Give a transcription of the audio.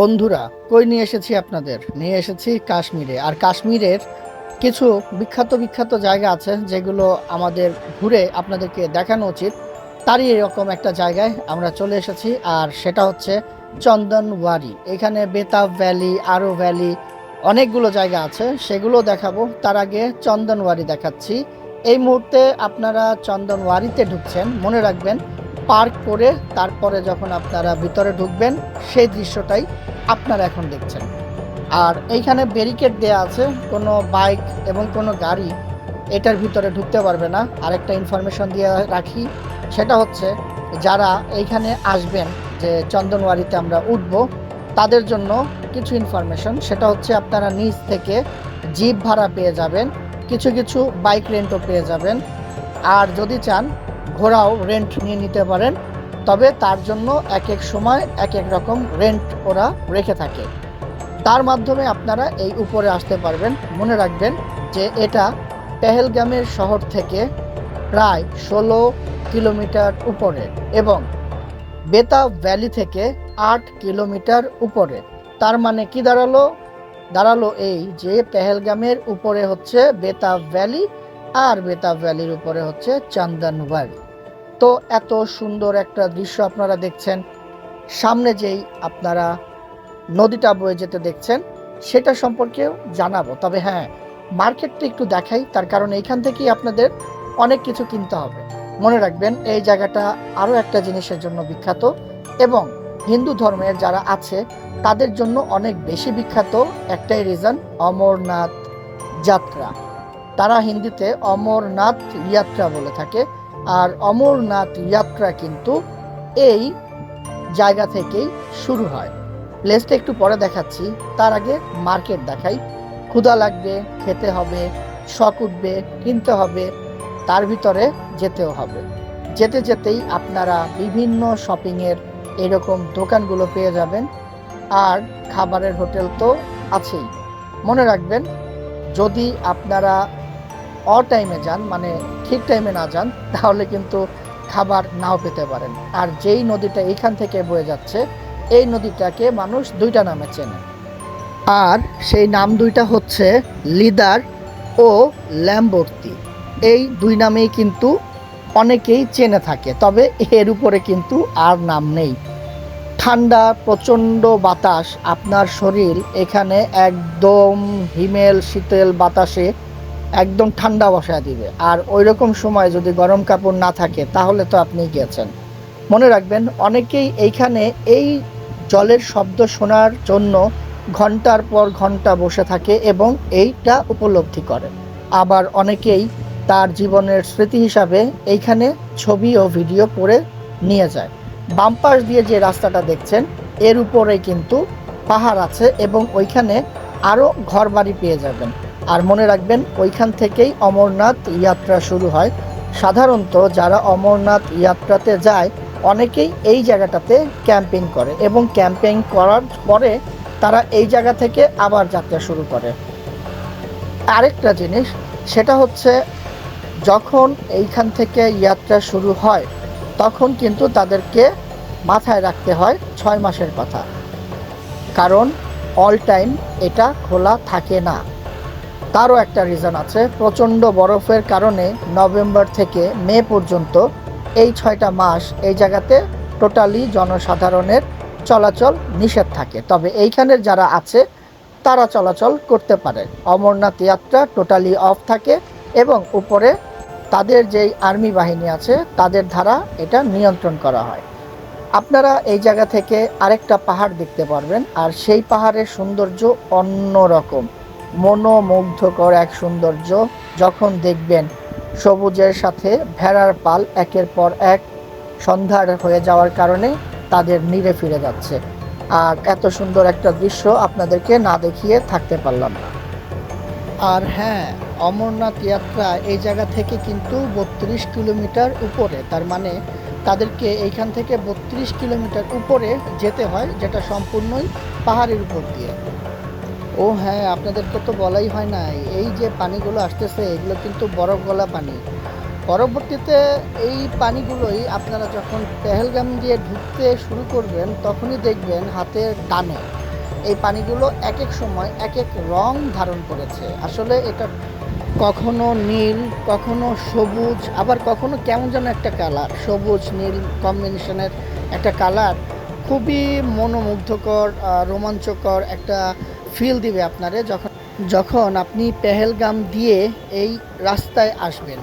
বন্ধুরা, কই নিয়ে এসেছি আপনাদের? নিয়ে এসেছি কাশ্মীরে। আর কাশ্মীরের কিছু বিখ্যাত বিখ্যাত জায়গা আছে যেগুলো আমাদের ঘুরে আপনাদেরকে দেখানো উচিত। তারই এরকম একটা জায়গায় আমরা চলে এসেছি, আর সেটা হচ্ছে চন্দনওয়ারি। এখানে বেতাব ভ্যালি, আরও ভ্যালি, অনেকগুলো জায়গা আছে, সেগুলো দেখাবো। তার আগে চন্দনওয়ারি দেখাচ্ছি। এই মুহূর্তে আপনারা চন্দনওয়ারিতে ঢুকছেন, মনে রাখবেন পার্ক করে তারপরে যখন আপনারা ভিতরে ঢুকবেন, সেই দৃশ্যটাই আপনারা এখন দেখছেন। আর এইখানে ব্যারিকেড দেয়া আছে, কোনো বাইক এবং কোনো গাড়ি এটার ভিতরে ঢুকতে পারবে না। আরেকটা ইনফরমেশন দিয়ে রাখি, সেটা হচ্ছে যারা এইখানে আসবেন যে চন্দনওয়ারিতে আমরা উঠব, তাদের জন্য কিছু ইনফরমেশন সেটা হচ্ছে আপনারা নিজ থেকে জিপ ভাড়া পেয়ে যাবেন, কিছু কিছু বাইক রেন্টও পেয়ে যাবেন। আর যদি চান ঘোড়াও রেন্ট নিয়ে নিতে পারেন। তবে তার জন্য এক এক সময় এক এক রকম রেন্ট ওরা রেখে থাকে। তার মাধ্যমে আপনারা এই উপরে আসতে পারবেন। মনে রাখবেন যে এটা পেহেলগামের শহর থেকে প্রায় ষোলো কিলোমিটার উপরে এবং বেতা ভ্যালি থেকে আট কিলোমিটার উপরে। তার মানে কি দাঁড়াল? দাঁড়াল এই যে পেহেলগামের উপরে হচ্ছে বেতা ভ্যালি আর বেতা ভ্যালির উপরে হচ্ছে চান্দনওয়ারি তো এত সুন্দর একটা দৃশ্য আপনারা দেখছেন। সামনে যেই আপনারা নদীটা বয়ে যেতে দেখছেন, সেটা সম্পর্কেও জানাব। তবে হ্যাঁ মার্কেটটা একটু দেখাই, তার কারণ এইখান থেকেই আপনাদের অনেক কিছু কিনতে হবে। মনে রাখবেন, এই জায়গাটা আরও একটা জিনিসের জন্য বিখ্যাত এবং হিন্দু ধর্মের যারা আছে, তাদের জন্য অনেক বেশি বিখ্যাত একটাই রিজন অমরনাথ যাত্রা। তারা হিন্দিতে অমরনাথ যাত্রা বলে থাকে। আর অমরনাথ যাত্রা কিন্তু এই জায়গা থেকেই শুরু হয়। প্লেসটা একটু পরে দেখাচ্ছি। তার আগে মার্কেট দেখাই। ক্ষুধা লাগবে, খেতে হবে, শখ উঠবে, কিনতে হবে, তার ভিতরে যেতেও হবে। যেতে যেতেই আপনারা বিভিন্ন শপিংয়ের এরকম দোকানগুলো পেয়ে যাবেন। আর খাবারের হোটেল তো আছেই। মনে রাখবেন, যদি আপনারা অ টাইমে যান মানে ঠিক টাইমে না যান, তাহলে কিন্তু খাবার নাও পেতে পারেন। আর যেই নদীটা এইখান থেকে বয়ে যাচ্ছে, এই নদীটাকে মানুষ দুইটা নামে চেনে। আর সেই নাম দুইটা হচ্ছে লিদার ও ল্যাম্বর্তি। এই দুই নামেই কিন্তু অনেকেই চেনে থাকে, তবে এর উপরে কিন্তু আর নাম নেই। ঠান্ডা, প্রচণ্ড বাতাস আপনার শরীর এখানে একদম হিমেল, শীতল বাতাসে একদম ঠান্ডা বসায় দিবে। আর ওই রকম সময় যদি গরম কাপড় না থাকে, তাহলে তো আপনি গেছেন মনে রাখবেন, অনেকেই এইখানে এই জলের শব্দ শোনার জন্য ঘণ্টার পর ঘণ্টা বসে থাকে এবং এইটা উপলব্ধি করে। আবার অনেকেই তার জীবনের স্মৃতি হিসাবে এইখানে ছবি ও ভিডিও করে নিয়ে যায়। বাম পাশ দিয়ে যে রাস্তাটা দেখছেন, এর উপরে কিন্তু পাহাড় আছে এবং ওইখানে আরও ঘর বাড়ি পেয়ে যাবেন। আর মনে রাখবেন, ওইখান থেকেই অমরনাথ যাত্রা শুরু হয়। সাধারণত যারা অমরনাথ যাত্রাতে যায়, অনেকেই এই জায়গাটাতে ক্যাম্পিং করে এবং ক্যাম্পিং করার পরে তারা এই জায়গা থেকে আবার যাত্রা শুরু করে। আরেকটা জিনিস, সেটা হচ্ছে যখন এইখান থেকে যাত্রা শুরু হয়, তখন কিন্তু তাদেরকে মাথায় রাখতে হয় ছয় মাসের কথা। কারণ অল টাইম এটা খোলা থাকে না। তারও একটা রিজন আছে। প্রচণ্ড বরফের কারণে নভেম্বর থেকে মে পর্যন্ত এই ছয়টা মাস এই জায়গাতে টোটালি জনসাধারণের চলাচল নিষেধ থাকে। তবে এইখানের যারা আছে, তারা চলাচল করতে পারে। অমরনাথ যাত্রা টোটালি অফ থাকে এবং উপরে তাদের যেই আর্মি বাহিনী আছে, তাদের দ্বারা এটা নিয়ন্ত্রণ করা হয়। আপনারা এই জায়গা থেকে আরেকটা পাহাড় দেখতে পারবেন, আর সেই পাহাড়ের সৌন্দর্য অন্যরকম। মনোমুগ্ধকর এক সৌন্দর্য যখন দেখবেন, সবুজের সাথে ভেড়ার পাল একের পর এক সন্ধ্যার হয়ে যাওয়ার কারণে তাদের নিরে ফিরে যাচ্ছে। আর এত সুন্দর একটা দৃশ্য আপনাদেরকে না দেখিয়ে থাকতে পারলাম না। আর হ্যাঁ অমরনাথ যাত্রা এই জায়গা থেকে কিন্তু বত্রিশ কিলোমিটার উপরে। তার মানে তাদেরকে এইখান থেকে বত্রিশ কিলোমিটার উপরে যেতে হয়, যেটা সম্পূর্ণই পাহাড়ের উপর দিয়ে। ও হ্যাঁ আপনাদেরকে তো বলাই হয় না। এই যে পানিগুলো আসতেছে, এগুলো কিন্তু বরফ গলা পানি। পরবর্তীতে এই পানিগুলোই আপনারা যখন পেহেলগাম দিয়ে ঢুকতে শুরু করবেন, তখনই দেখবেন হাতের ডানে এই পানিগুলো এক এক সময় এক এক রং ধারণ করেছে। আসলে এটা কখনো নীল, কখনো সবুজ, আবার কখনো কেমন যেন একটা কালার। সবুজ, নীল কম্বিনেশনের একটা কালার। খুবই মনোমুগ্ধকর রোমাঞ্চকর একটা ফিল দিবে আপনারে যখন যখন আপনি পেহেলগাম দিয়ে এই রাস্তায় আসবেন।